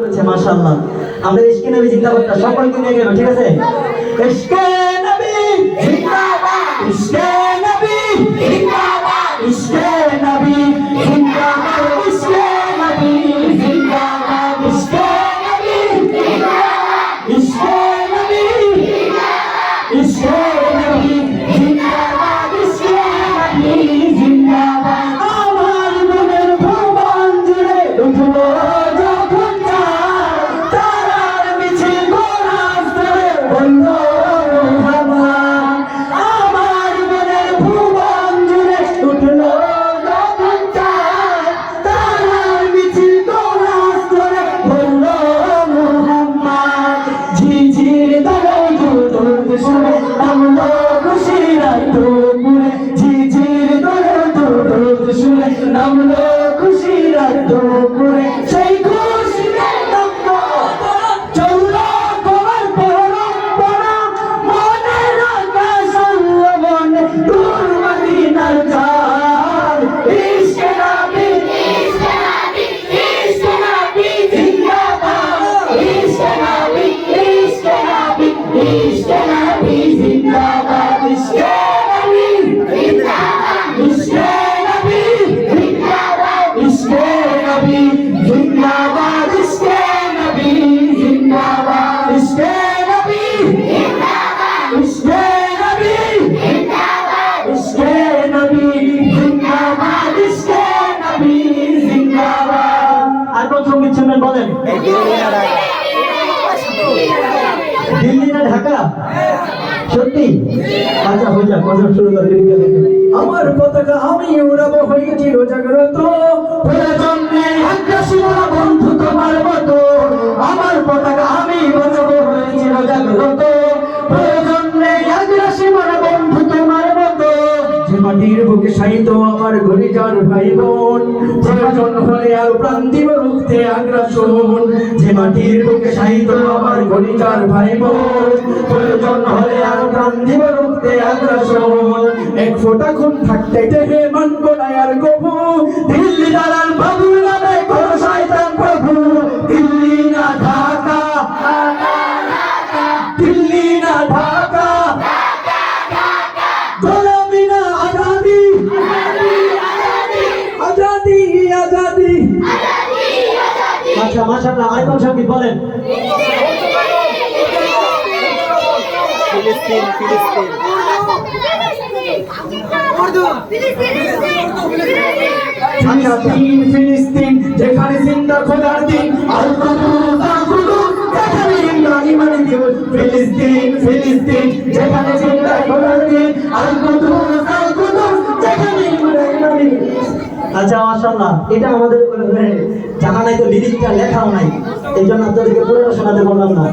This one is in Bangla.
করেছে মাশাআল্লাহ। আমাদের ইশকে নবী জিন্দাবাদটা সকলকে নিয়ে গেল ঠিক আছে? ইশকে! খুশি রাত দুপুরে সেই নবী, জিন্দাবাদ ইশকে নবী, জিন্দাবাদ ইশকে নবী, জিন্দাবাদ ইশকে নবী, জিন্দাবাদ ইশকে নবী, জিন্দাবাদ ইশকে নবী, জিন্দাবাদ। আর সংগীত শুনবেন বলেন। দিল্লি না ঢাকা? সত্যি? আচ্ছা হয়ে যাক কথা শুরু করে আমার পতাকা আমি উড়াবো হয়ে জাগ্রত। প্রয়োজন আগ্রাসী বলা বন্ধু তোমার মতো। আমার পতাকা আমি বাঁচাবো হয়েছিল জাগ্রত। প্রয়োজন আগ্রাসী যে মাটির বুকে সাইত আমার ঘনিজার ভাই বোন প্রয়োজন হলে আর দিব রুখতে আগ্রাসন যে মাটির বুকে সাইত আমার ঘনিজার ভাই বোন প্রয়োজন হলে আর দিব রুখতে আগ্রাসন এক ফোঁটা খুন থাকতে দেহে মানব না আর কবু দিল্লি দালাল বাবু নামে কোন শয়তান প্রভু। দিল্লি না ঢাকা, দিল্লি না ঢাকা আজাদি আজাদি আজাদি। আচ্ছা মাশাআল্লাহ আরেকজন সংগীত বলেন। ফিলিস্তিন ফিলিস্তিন। ফিলিস্তিন ফিলিস্তিন যেখানে জিন্দা খোদার দিন। আল কুদুস আল কুদুস যেখানে ইব্রাহিমের দিন ফিলিস্তিন ফিলিস্তিন যেখানে জিন্দা খোদার দিন। আল কুদুস আল কুদুস যেখানে ইব্রাহিমের আচ্ছা মাশাআল্লাহ এটা আমাদের জানা নাই তো লিরিকটা লেখাও নাই। এই জন্য আপনাদেরকে পুরো শোনাতে বললাম না।